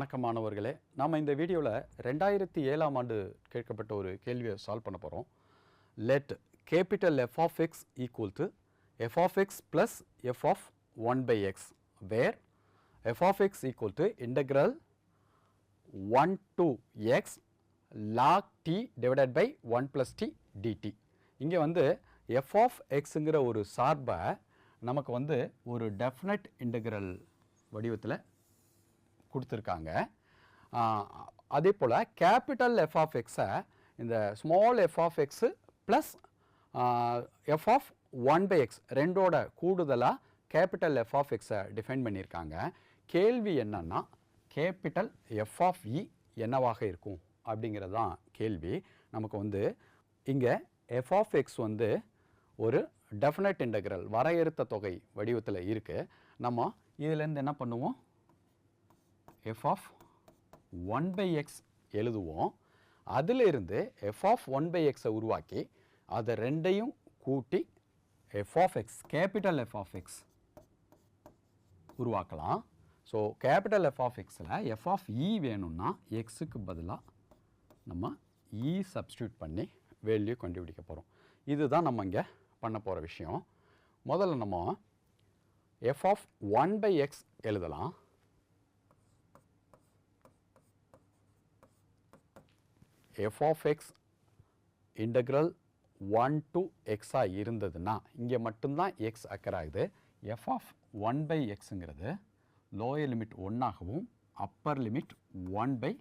வணக்கம் மாணவர்களே. நாம் இந்த வீடியோவில் ரெண்டாயிரத்தி ஏழாம் ஆண்டு கேட்கப்பட்ட ஒரு கேள்வியை சால்வ் பண்ண போகிறோம் let capital F of X equal to F of X plus F of one by X where F of X equal to integral one to X log T divided by one plus T DT இங்கே வந்து f of எக்ஸுங்கிற ஒரு சார்பை நமக்கு வந்து ஒரு definite integral வடிவத்தில் கொடுத்துருக்காங்க. அதே போல் கேபிட்டல் எஃப் ஆஃப் எக்ஸை இந்த small F of X plus F of one by X ரெண்டோட கூடுதலாக கேபிட்டல் எஃப் ஆஃப் எக்ஸை டிஃபைன் பண்ணியிருக்காங்க. கேள்வி என்னன்னா கேபிட்டல் எஃப் ஆஃப் இ என்னவாக இருக்கும் அப்படிங்கிறது தான் கேள்வி. நமக்கு வந்து இங்கே எஃப் ஆஃப் எக்ஸ் வந்து ஒரு டெஃபினட் இன்டகிரல் வரையறுத்த தொகை வடிவத்தில் இருக்குது நம்ம இதுலேருந்து என்ன பண்ணுவோம்? F of one by X எழுதுவோம். அதிலிருந்து எஃப் ஆஃப் ஒன் பை எக்ஸை உருவாக்கி அதை ரெண்டையும் கூட்டி F of X capital F of X உருவாக்கலாம். ஸோ கேபிட்டல் எஃப் ஆஃப் எக்ஸில் எஃப் ஆஃப் இ வேணும்னா எக்ஸுக்கு பதிலாக நம்ம e இ சப்ஸ்டியூட் பண்ணி வேல்யூ கண்டுபிடிக்க போகிறோம் இதுதான் நம்ம இங்கே பண்ண போகிற விஷயம். முதல்ல நம்ம F of one by X எழுதலாம். F of X integral one x எக்ஸாக இருந்ததுன்னா இங்கே மட்டும்தான் எக்ஸ் அக்கர் ஆகுது. எஃப் ஆஃப் ஒன் பை எக்ஸுங்கிறது லோயர் லிமிட் ஒன்றாகவும் அப்பர் லிமிட் ஒன் பை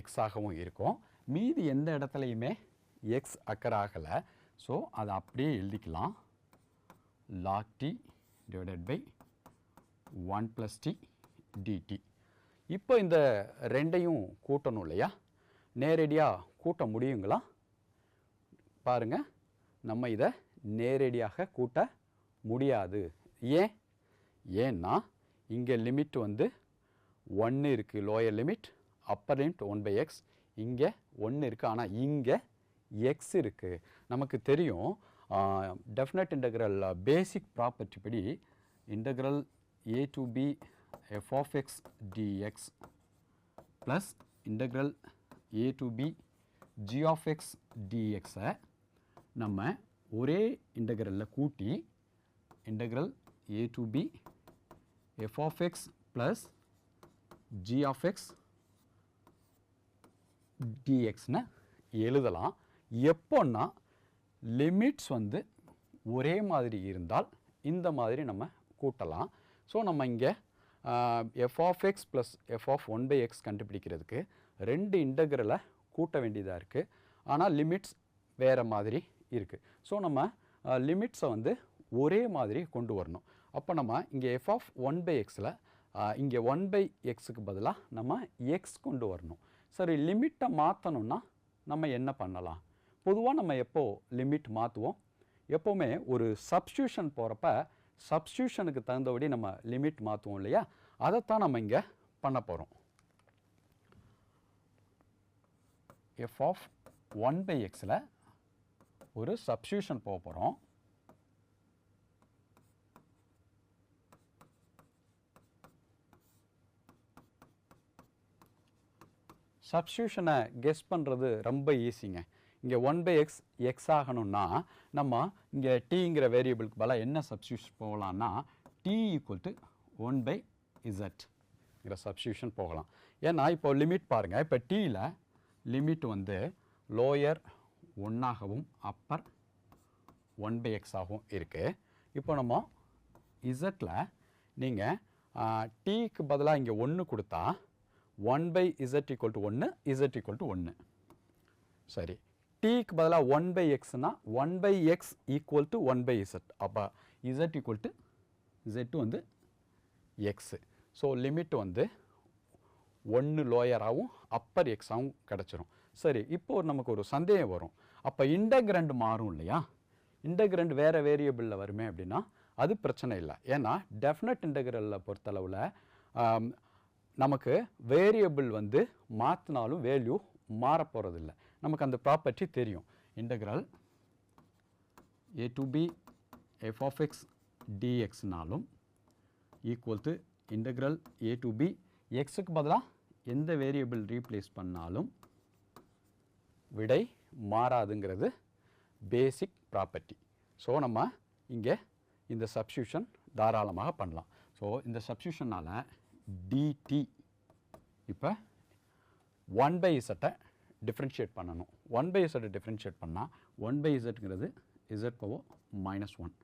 எக்ஸாகவும் இருக்கும். மீதி எந்த இடத்துலையுமே எக்ஸ் அக்கர் ஆகலை. ஸோ அதை அப்படியே எழுதிக்கலாம். Log T divided by one plus T DT இப்போ இந்த ரெண்டையும் கூட்டணும் இல்லையா? நேரடியாக கூட்ட முடியுங்களா? பாருங்க நம்ம இதை நேரடியாக கூட்ட முடியாது. ஏன்? ஏன்னா இங்கே லிமிட் வந்து ஒன்று இருக்குது lower limit upper limit one by X இங்கே ஒன்று இருக்குது ஆனால் இங்கே எக்ஸ் இருக்குது நமக்கு தெரியும் டெஃபினட் இன்டகிரல் பேசிக் ப்ராப்பர்ட்டி படி integral A to B F of X DX plus integral A to B G of X டிஎக்ஸை நம்ம ஒரே இன்டகிரலில் கூட்டி integral A to B F of X plus G of X டிஎக்ஸ்னு எழுதலாம். எப்போன்னா limits வந்து ஒரே மாதிரி இருந்தால் இந்த மாதிரி நம்ம கூட்டலாம். ஸோ நம்ம இங்கே F of X plus F of one by X கண்டுபிடிக்கிறதுக்கு ரெண்டு இன்டகிரலை கூட்ட வேண்டியதாக இருக்குது ஆனால் லிமிட்ஸ் வேறு மாதிரி இருக்குது ஸோ நம்ம லிமிட்ஸை வந்து ஒரே மாதிரி கொண்டு வரணும். அப்போ நம்ம இங்கே எஃப் ஆஃப் ஒன் பை எக்ஸில் இங்கே ஒன் பை எக்ஸுக்கு பதிலாக நம்ம எக்ஸ் கொண்டு வரணும். சரி லிமிட்டை மாற்றணும்னா நம்ம என்ன பண்ணலாம்? பொதுவாக நம்ம எப்போ லிமிட் மாற்றுவோம் எப்போவுமே ஒரு சப்ஸ்டியூஷன் போகிறப்ப சப்ஸ்டியூஷனுக்கு தகுந்தபடி நம்ம லிமிட் மாற்றுவோம் இல்லையா? அதைத்தான் நம்ம இங்கே பண்ண போகிறோம் எஃப் ஆஃப் ஒன் பை எக்ஸில் ஒரு சப்ஸ்டியூஷன் போக போகிறோம் சப்ஸ்டியூஷனை கெஸ் பண்ணுறது ரொம்ப ஈஸிங்க இங்கே ஒன் பை எக்ஸ் எக்ஸ் ஆகணும்னா நம்ம இங்கே டீங்கிற வேரியபிளுக்கு பதிலாக என்ன substitution போகலான்னா T equal to one by இசட்ங்கிற substitution போகலாம். ஏன்னா இப்போ லிமிட் பாருங்கள் இப்போ டீயில் லிமிட் வந்து லோயர் ஒன்றாகவும் அப்பர் ஒன் பை எக்ஸாகவும் இருக்குது இப்போ நம்ம இசட்டில் நீங்கள் டீக்கு பதிலாக இங்கே ஒன்று கொடுத்தா one by Z equal to ஒன்று இசட் ஈக்குவல் டு ஒன்று சரி. டீக்கு பதிலாக one by எக்ஸ்னா one by X equal to one by Z அப்போ இசட் ஈக்குவல் டு இசட் வந்து எக்ஸு ஸோ லிமிட் வந்து ஒன்று லோயராகவும் அப்பர் எக்ஸாகவும் கிடச்சிரும். சரி இப்போது ஒரு நமக்கு ஒரு சந்தேகம் வரும். அப்போ இன்டகிரண்ட் மாறும் இல்லையா? இன்டகிரண்ட் வேறு வேரியபிளில் வருமே அப்படின்னா அது பிரச்சனை இல்லை. ஏன்னா டெஃபினட் இன்டகிரலில் பொறுத்தளவில் நமக்கு வேரியபிள் வந்து மாற்றினாலும் வேல்யூ மாறப்போகிறதில்ல நமக்கு அந்த ப்ராப்பர்ட்டி தெரியும். Integral A to B F of X டிஎக்ஸ்னாலும் equal to integral A to B எக்ஸுக்கு பதிலாக எந்த வேரியபிள் ரீப்ளேஸ் பண்ணாலும் விடை மாறாதுங்கிறது பேசிக் ப்ராப்பர்ட்டி ஸோ நம்ம இங்கே இந்த சப்ஸ்டியூஷன் தாராளமாக பண்ணலாம். ஸோ இந்த சப்ஸ்டியூஷனால் டிடி இப்போ ஒன் பை இசட்டை டிஃப்ரென்ஷியேட் பண்ணணும். ஒன் பை இசட்டை டிஃப்ரென்ஷியேட் பண்ணால் ஒன் பை இசட்ங்கிறது இசட் பவர் மைனஸ் ஒன்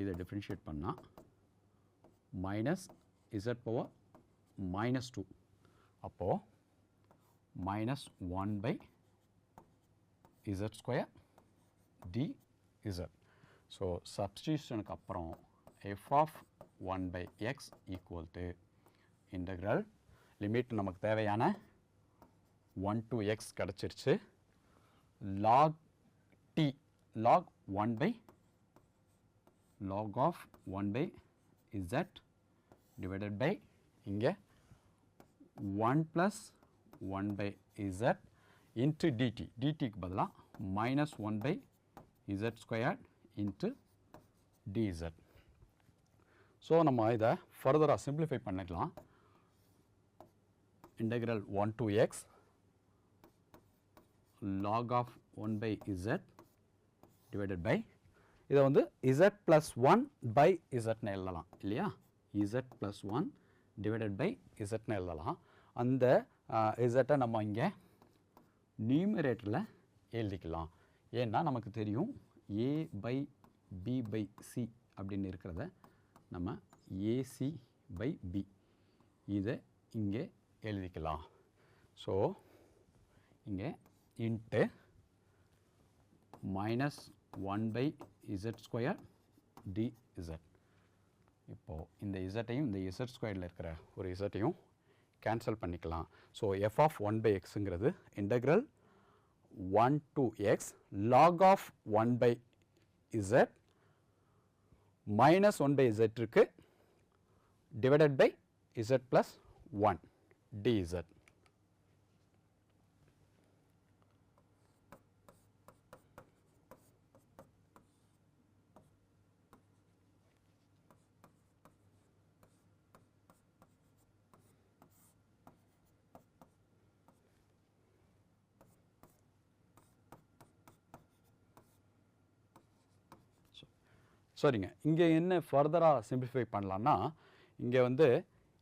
இதை டிஃப்ரென்ஷியேட் பண்ணால் minus Z power minus two அப்போது minus one by Z square D Z so சப்ஸ்டியூஷனுக்கு அப்புறம் F of one by X equal to integral limit நமக்கு தேவையான one to X கிடச்சிருச்சு log T log one by log of 1 by z divided by இங்கே 1 1 plus 1 by z into dt dt க்கு பதிலா minus 1 by z squared into dz so நம்ம இத further simplify பண்ணிக்கலாம் integral 1 to x log of 1 by z divided by இதை வந்து z plus 1 by z எழுதலாம் இல்லையா z plus 1 divided by z எழுதலாம் அந்த z நம்ம இங்கே நியூமரேட்டரில் எழுதிக்கலாம். ஏன்னா நமக்கு தெரியும் A by B by C அப்படின்னு இருக்கிறத நம்ம ஏசி பை பி இதை இங்கே எழுதிக்கலாம். ஸோ இங்கே into minus one by Z square D Z இப்போது இந்த இசட்டையும் இந்த இசட் ஸ்கொயரில் இருக்கிற ஒரு இசட்டையும் கேன்சல் பண்ணிக்கலாம். So F of one by எக்ஸுங்கிறது integral one to X log of one by Z minus one by Z இருக்கு divided by Z plus one DZ சரிங்க. இங்கே என்ன ஃபர்தராக சிம்பிளிஃபை பண்ணலான்னா இங்கே வந்து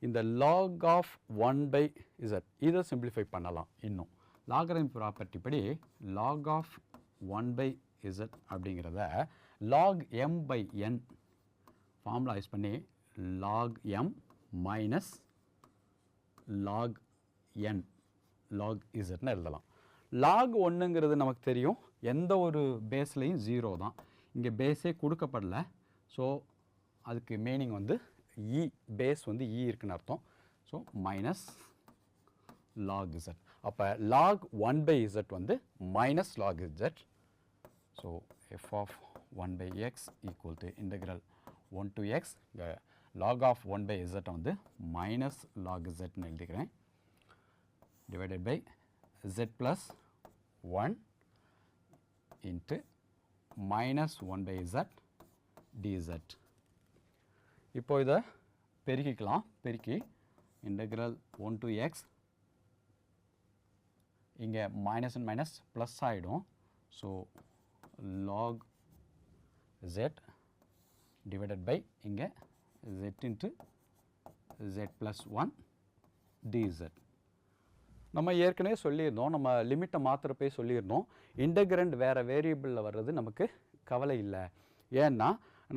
இந்த log of one by Z இதை சிம்பிளிஃபை பண்ணலாம் இன்னும். லாகரின் ப்ராப்பர்ட்டி படி log of one by Z அப்படிங்கிறத log M by N formula use பண்ணி log M minus log N log இசட்னு எழுதலாம். லாக் ஒன்றுங்கிறது நமக்கு தெரியும். எந்த ஒரு பேஸ்லையும் ஜீரோ தான். இங்கே பேஸே கொடுக்கப்படல. ஸோ அதுக்கு மீனிங் வந்து e, இ பேஸ் வந்து இ இருக்குன்னு அர்த்தம். ஸோ மைனஸ் லாக் இசட் அப்போ லாக் ஒன் பை இசட் வந்து minus log Z so F of one by X equal to integral one to X இங்கே லாக் ஆஃப் ஒன் பை இசட்டை வந்து minus log இசட்னு எழுதிக்கிறேன். Divided by z plus 1 into minus 1 by z dz. இப்போ இதை பெருக்கிக்கலாம். பெருக்கி integral ஒன் டு எக்ஸ் இங்கே மைனஸ் அண்ட் மைனஸ் ப்ளஸ் ஆகிடும் so log Z divided by இங்கே Z into Z plus one dz. நம்ம ஏற்கனவே சொல்லியிருந்தோம் நம்ம லிமிட்டை மாத்திரப்பே சொல்லியிருந்தோம். இன்டகிரண்ட் வேறு வேரியபிளில் வர்றது நமக்கு கவலை இல்லை. ஏன்னா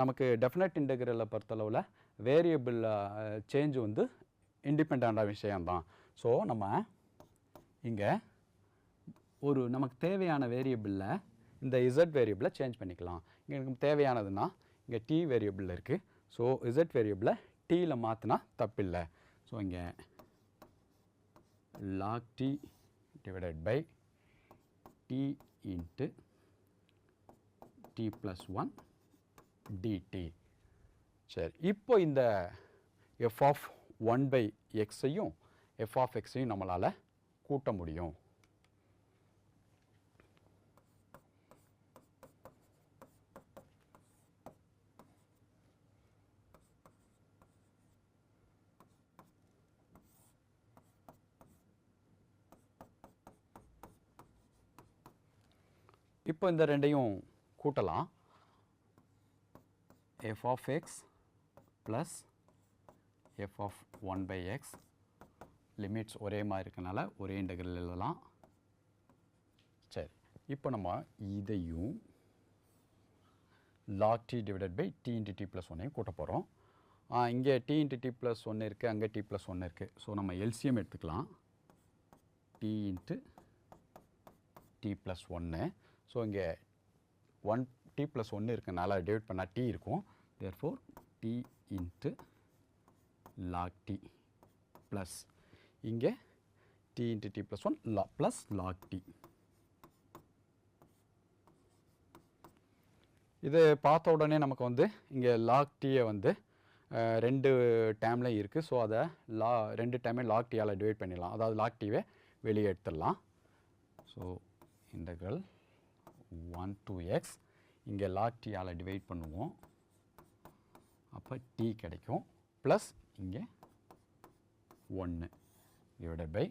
நமக்கு டெஃபினட் இன்டகிரலை பொறுத்தளவில் வேரியபிள் சேஞ்ச் வந்து இண்டிபெண்டான விஷயம்தான். ஸோ நம்ம இங்கே ஒரு நமக்கு தேவையான வேரியபிளில் இந்த இசட் வேரியபிளை சேஞ்ச் பண்ணிக்கலாம். இங்கே எனக்கு தேவையானதுன்னா இங்கே டி வேரியபிள் இருக்குது ஸோ இசட் வேரியபிளை டீயில் மாற்றினா தப்பில்லை. ஸோ இங்கே log t divided by t into t plus 1 dt. சரி இப்போ இந்த f of 1 by x ஐயும் f of x ஐயும் நம்மளால் கூட்ட முடியும். இப்போ இந்த ரெண்டையும் கூட்டலாம். F of X plus F of one by X limits ஒரே மாதிரி இருக்கனால ஒரே இன்டகிரல் எழுதலாம். சரி இப்போ நம்ம இதையும் log T divided by T into T plus ஒன்னையும் கூட்ட போகிறோம் இங்கே டி இன்ட்டு டி ப்ளஸ் ஒன்று இருக்குது அங்கே டி ப்ளஸ் ஒன்று இருக்குது ஸோ நம்ம எல்சிஎம் எடுத்துக்கலாம். டி இன்ட்டு டி ப்ளஸ் ஒன்று ஸோ இங்கே ஒன் டி ப்ளஸ் ஒன்று இருக்கனால டிவைட் பண்ணால் டி இருக்கும். Therefore T into log T plus இங்கே T into T plus one log plus log T இது பார்த்த உடனே நமக்கு வந்து இங்கே லாக் டீயை வந்து ரெண்டு டேம்லையும் இருக்குது ஸோ அதை லா ரெண்டு டைமே லாக் டீயால் டிவைட் பண்ணிடலாம். அதாவது லாக் டீவை வெளியே எடுத்துடலாம். So integral one to x இங்கே லாக் டீயால் டிவைட் பண்ணுவோம். அப்போ டி கிடைக்கும். ப்ளஸ் இங்கே ஒன்று divided by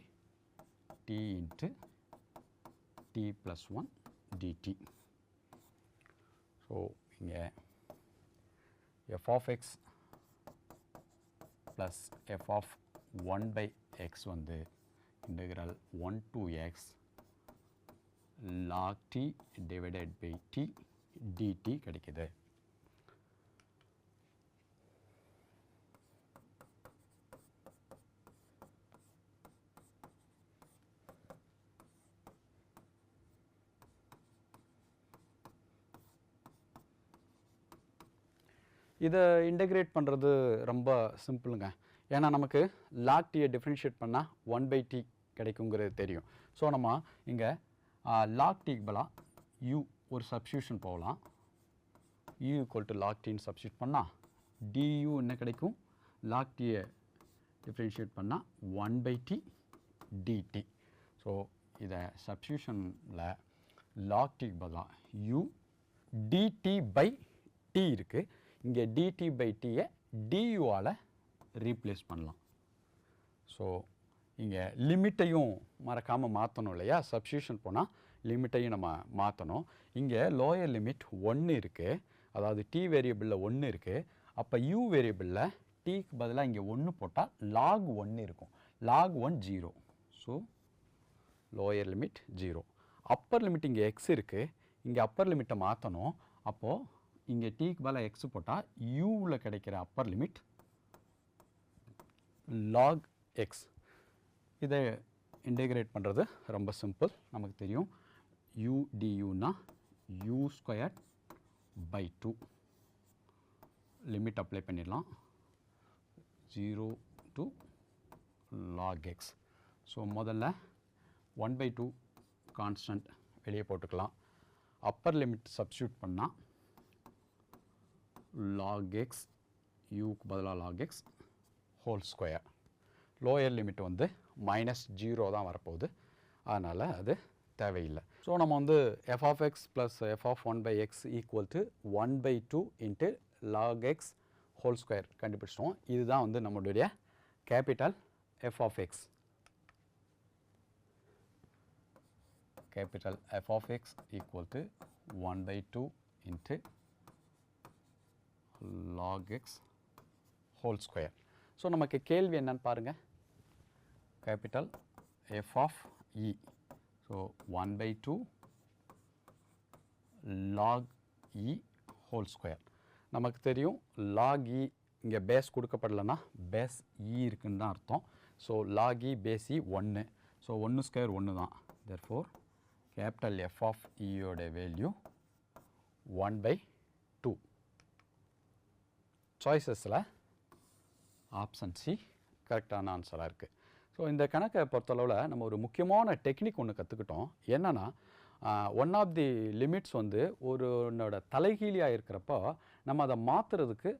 t into t plus one dt so இங்கே f of x plus f of one by x வந்து integral one to x log t divided by t dt கிடைக்கிது. இதை integrate பண்ணுறது ரொம்ப சிம்பிளுங்க ஏன்னா நமக்கு லாக் டீயை டிஃப்ரென்ஷியேட் பண்ணால் ஒன் பை டி கிடைக்குங்கிறது தெரியும். ஸோ நம்ம இங்கே லாக் டீக்கு பதிலாக யூ ஒரு சப்ஸ்டியூஷன் போகலாம். யூ ஈக்குவல் டு லாக் டீன்னு சப்ஸ்டியூட் பண்ணால் டியூ என்ன கிடைக்கும்? லாக் டீயை டிஃப்ரென்ஷியேட் பண்ணால் one by t dt so இதை சப்ஸ்டியூஷனில் லாக் டீக்கு பதிலாக யூ டிடி பை டி இருக்குது இங்கே டிடி பை டியை டியூவால் ரீப்ளேஸ் பண்ணலாம். ஸோ இங்கே லிமிட்டையும் மறக்காமல் மாற்றணும் இல்லையா? சப்ஸ்டியூஷன் போனால் லிமிட்டையும் நம்ம மாற்றணும் இங்கே லோயர் லிமிட் ஒன்று இருக்குது அதாவது டி வேரியபிளில் ஒன்று இருக்குது அப்போ யூ வேரியபிளில் டீக்கு பதிலாக இங்கே ஒன்று போட்டால் லாக் ஒன்று இருக்கும். Log one zero so lower limit zero upper limit இங்கே எக்ஸ் இருக்குது இங்கே அப்பர் லிமிட்டை மாற்றணும் அப்போது இங்கே டீக்கு பதிலாக எக்ஸ் போட்டால் யூவில் கிடைக்கிற அப்பர் லிமிட் லாக் எக்ஸ் இதை இன்டெகிரேட் பண்ணுறது ரொம்ப சிம்பிள் நமக்கு தெரியும். யூடியூனா u square by two limit apply பண்ணிடலாம். Zero to log x so முதல்ல ஒன் பை டூ கான்ஸ்டன்ட் வெளியே போட்டுக்கலாம். அப்பர் லிமிட் சப்ஸ்டியூட் பண்ணால் லாக் எக்ஸ் யூக்கு பதிலாக log x whole square lower limit வந்து மைனஸ் ஜீரோ தான் வரப்போகுது. அதனால் அது தேவையில்லை. ஸோ நம்ம வந்து f of x plus f of one by x equal to one by two into log x whole square கண்டுபிடிச்சிட்டோம். இதுதான் வந்து நம்மளுடைய capital f of x capital f of x equal to 1 by 2 into log x whole square. So நமக்கு கேள்வி என்னன்னு பாருங்கள் capital f of e. So 1 by 2 log e whole square. நமக்கு தெரியும் log e இங்கே பேஸ் கொடுக்கப்படலைன்னா பேஸ் e இருக்குன்னு தான் அர்த்தம். So log e base e ஒன்று ஸோ ஒன்று ஸ்கொயர் ஒன்று தான். Therefore கேபிட்டல் எஃப் ஆஃப் இயோட வேல்யூ ஒன் பை டூ சாய்ஸஸில் ஆப்ஷன் சி கரெக்டான ஆன்சராக இருக்குது ஸோ இந்த கணக்கை பொறுத்தளவில் நம்ம ஒரு முக்கியமான டெக்னிக் ஒன்று கற்றுக்கிட்டோம் என்னென்னா ஒன் ஆஃப் தி லிமிட்ஸ் வந்து ஒரு ஒருனோட தலைகீழியாக இருக்கிறப்போ நம்ம அதை மாற்றுறதுக்கு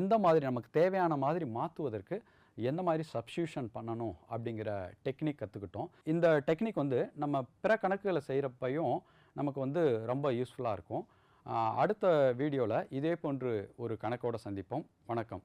எந்த மாதிரி நமக்கு தேவையான மாதிரி மாற்றுவதற்கு எந்த மாதிரி சப்ஸ்டியூஷன் பண்ணணும் அப்படிங்கிற டெக்னிக் கற்றுக்கிட்டோம் இந்த டெக்னிக் வந்து நம்ம பிற கணக்குகளை செய்கிறப்பையும் நமக்கு வந்து ரொம்ப யூஸ்ஃபுல்லாக இருக்கும். அடுத்த வீடியோவில் இதே போன்று ஒரு கணக்கோட சந்திப்போம். வணக்கம்.